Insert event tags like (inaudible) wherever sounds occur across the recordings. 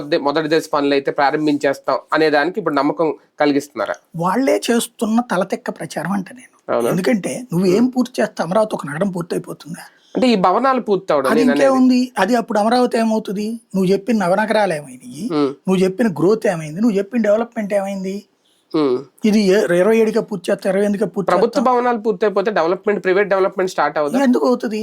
మొద- మొదటి దశ పనులు అయితే ప్రారంభించేస్తాం అనే దానికి ఇప్పుడు నమ్మకం కలిగిస్తున్నారా? వాళ్ళే చేస్తున్న తలతెక్క ప్రచారం అంట నేను? ఎందుకంటే నువ్వేం పూర్తి చేస్తే అమరావతి ఒక నగరం పూర్తి అయిపోతుందా అంటే ఈ భవనాలు పూర్తవడం ఇంకేముంది? అది అప్పుడు అమరావతి ఏమవుతుంది? నువ్వు చెప్పిన నవనగరాలు ఏమైంది ఉమ్, నువ్వు చెప్పిన గ్రోత్ ఏమైంది? నువ్వు చెప్పిన డెవలప్మెంట్ ఏమైంది. ఇది ఏ- ఇరవై ఏడుగా పూర్తి చేస్తా ఇరవై పూర్తి ప్రభుత్వ భవనాలు పూర్తయిపోతే డెవలప్మెంట్ ప్రైవేట్ డెవలప్మెంట్ స్టార్ట్ చేస్తా. ఎందుకు అవుతుంది?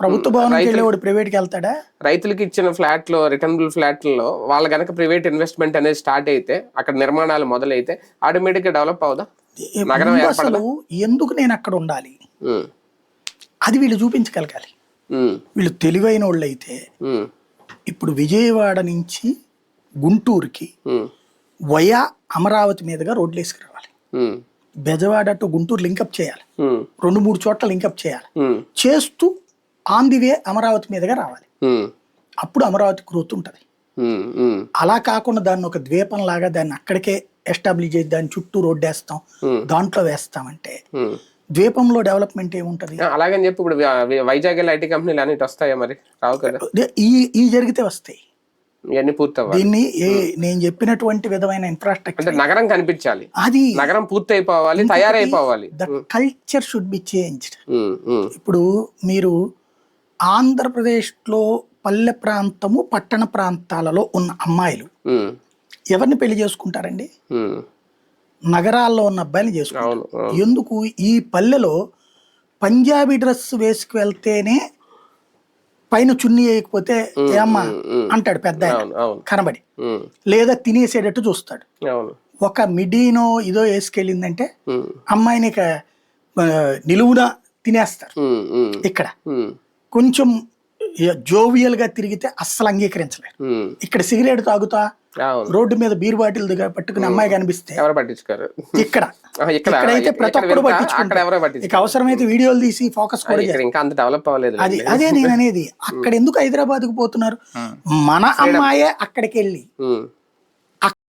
ప్రభుత్వ భవనానికి వెళ్ళేవాడు ప్రైవేట్కి వెళ్తాడా? రైతులకి ఇచ్చిన ఫ్లాట్లో రిటర్నబుల్ ఫ్లాట్లో వాళ్ళ గనక ప్రైవేట్ ఇన్వెస్ట్మెంట్ అనేది స్టార్ట్ అయితే అక్కడ నిర్మాణాలు మొదలైతే ఆటోమేటిక్గా డెవలప్ అవుదా? నగరం? అసలు ఎందుకు నేను అక్కడ ఉండాలి? అది వీళ్ళు చూపించగలగాలి. వీళ్ళు తెలివైన వాళ్ళు అయితే ఇప్పుడు విజయవాడ నుంచి గుంటూరుకి వయా అమరావతి మీదుగా రోడ్లు వేసుకురావాలి. Bezawada to Guntur link up చేయాలి. రెండు మూడు చోట్ల లింకప్ చేయాలి. చేస్తూ ఆన్ ది వే అమరావతి మీదుగా రావాలి. అప్పుడు అమరావతి గ్రోత్ ఉంటుంది. అలా కాకుండా దాన్ని ఒక ద్వీపం లాగా దాన్ని అక్కడికే ఎస్టాబ్లిష్ చేసి దాని చుట్టూ రోడ్డు వేస్తాం. దాంట్లో వేస్తామంటే. ద్వీపంలో డెవలప్మెంట్ ఏముంటది? అలాగని చెప్పి ఇప్పుడు వైజాగ్ ఐటీ కంపెనీలు అన్నిటి వస్తాయా మరి? రావు కదా. ఈ ఈ జరిగితే వస్తాయి. ఇవన్నీ పూర్తవ్వాలి. దీన్ని నేను చెప్పినటువంటి విధమైన ఇన్ఫ్రాస్ట్రక్చర్ అంటే నగరం కనిపించాలి. అది నగరం పూర్తయిపోవాలి తయారైపోవాలి. The culture should be changed ఇప్పుడు మీరు ఆంధ్రప్రదేశ్లో పల్లె ప్రాంతము పట్టణ ప్రాంతాలలో ఉన్న అమ్మాయిలు. ఎవరిని పెళ్ళి చేసుకుంటారండి. నగరాల్లో ఉన్న అబ్బాయిని చేసుకుంటారు. ఎందుకు? ఈ పల్లెలో పంజాబీ డ్రెస్ వేసుకు వెళ్తేనే పైన చున్నీ వేయకపోతే ఏమ్మా అంటాడు పెద్ద కనబడి. లేదా తినేసేటట్టు చూస్తాడు. ఒక మిడీనో ఇదో వేసుకెళ్ళిందంటే అమ్మాయిని ఇక నిలువున తినేస్తారు. ఇక్కడ. కొంచెం జోవియల్గా తిరిగితే అస్సలు అంగీకరించలేరు. ఇక్కడ సిగరెట్ తాగుతా రోడ్డు మీద బీర్ బాటిల్ దిగ పట్టుకుని అమ్మాయి కనిపిస్తే ఎవరు పట్టించుకోరు? ఇక్కడ. ఇక్కడైతే ప్రతి ఒక్కరు పట్టించుకుంటారు. ఇక అవసరమైతే వీడియోలు తీసి ఫోకస్ ఇంకా అంత డెవలప్ అవ్వలేదు అది అదే నేను అనేది. (laughs) అక్కడ ఎందుకు హైదరాబాద్కు పోతున్నారు మన అమ్మాయే అక్కడికి వెళ్ళి